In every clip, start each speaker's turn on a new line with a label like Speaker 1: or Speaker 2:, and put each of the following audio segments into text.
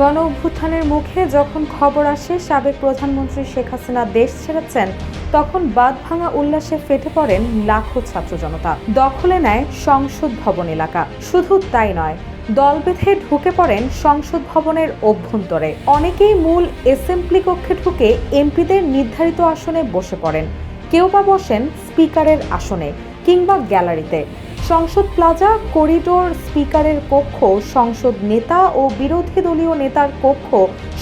Speaker 1: গণ অভ্যুত্থানের মুখে যখন খবর আসে, সাবেক প্রধানমন্ত্রী শেখ হাসিনা দেশ ছেড়েছেন, তখন বাদ ভাঙা উল্লাসে ফেটে পড়েন লাখো ছাত্র জনতা। দখলে নেয় সংসদ ভবন এলাকা। শুধু তাই নয়, দল বেঁধে ঢুকে পড়েন সংসদ ভবনের অভ্যন্তরে। অনেকেই মূল এসেম্বলি কক্ষে ঢুকে এমপিদের নির্ধারিত আসনে বসে পড়েন। কেউ বা বসেন স্পিকারের আসনে কিংবা গ্যালারিতে। সংসদ প্লাজা করিডোর স্পিকারের কক্ষ সংসদ নেতা ও বিরোধী দলীয় নেতার কক্ষ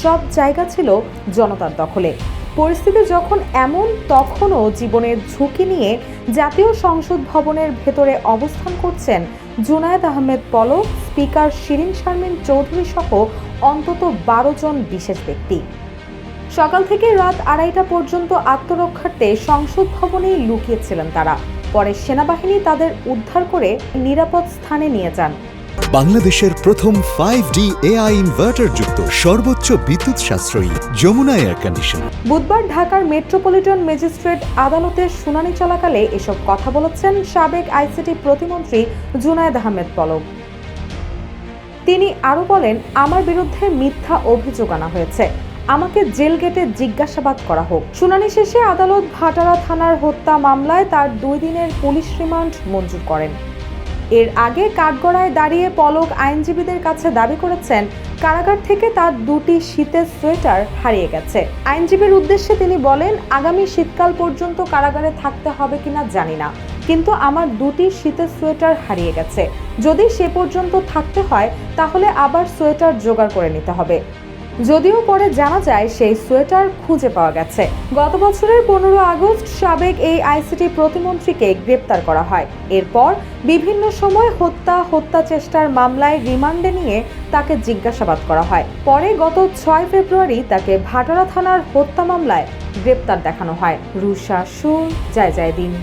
Speaker 1: সব জায়গা ছিল জনতার দখলে। পরিস্থিতি যখন এমন, তখনও জীবনের ঝুঁকি নিয়ে জাতীয় সংসদ ভবনের ভেতরে অবস্থান করছেন জুনায়েদ আহমেদ পলক, স্পিকার শিরিন শারমিন চৌধুরী সহ অন্তত বারো জন বিশেষ ব্যক্তি। সকাল থেকে রাত আড়াইটা পর্যন্ত আত্মরক্ষার্থে সংসদ ভবনেই লুকিয়েছিলেন তারা। পরে সেনাবাহিনী তাদের উদ্ধার করে নিরাপদ স্থানে নিয়ে যান।
Speaker 2: বাংলাদেশের প্রথম ফাইভ ডি এআই ইনভার্টার যুক্ত সর্বোচ্চ বিদ্যুৎ সাশ্রয়ী যমুনা এয়ার কন্ডিশনার
Speaker 1: বুধবার ঢাকার মেট্রোপলিটন ম্যাজিস্ট্রেট আদালতের শুনানি চলাকালে এসব কথা বলেছেন সাবেক আইসিটি প্রতিমন্ত্রী জুনায়েদ আহমেদ পলক। তিনি আরও বলেন আমার বিরুদ্ধে মিথ্যা অভিযোগ আনা হয়েছে। আমাকে জেল গেটে জিজ্ঞাসাবাদ করা হোক। শুনানি শেষে আদালত ভাটারা থানার হত্যা মামলায় তার দুই দিনের পুলিশ রিমান্ড মঞ্জুর করেন। এর আগে কাঠগড়ায় দাঁড়িয়ে পলক আইনজীবীদের কাছে দাবি করেছেন, কারাগার থেকে তার দুটি শীতের সোয়েটার হারিয়ে গেছে। আইনজীবীর উদ্দেশ্যে তিনি বলেন, আগামী শীতকাল পর্যন্ত কারাগারে থাকতে হবে কিনা জানি না, কিন্তু আমার দুটি শীতের সোয়েটার হারিয়ে গেছে। যদি সে পর্যন্ত থাকতে হয়, তাহলে আবার সোয়েটার জোগাড় করে নিতে হবে। যদিও পরে জানা যায় সেই সোয়েটার খুঁজে পাওয়া গেছে। গত বছরের পনেরো আগস্ট সাবেক এই আইসিটি প্রতিমন্ত্রীকে গ্রেপ্তার করা হয়। এরপর বিভিন্ন সময় হত্যা হত্যা চেষ্টার মামলায় রিমান্ডে নিয়ে তাকে জিজ্ঞাসাবাদ করা হয়। পরে গত ছয় ফেব্রুয়ারি তাকে ভাটারা থানার হত্যা মামলায় গ্রেপ্তার দেখানো হয়। রুষা সুর, জয় জয় দিন।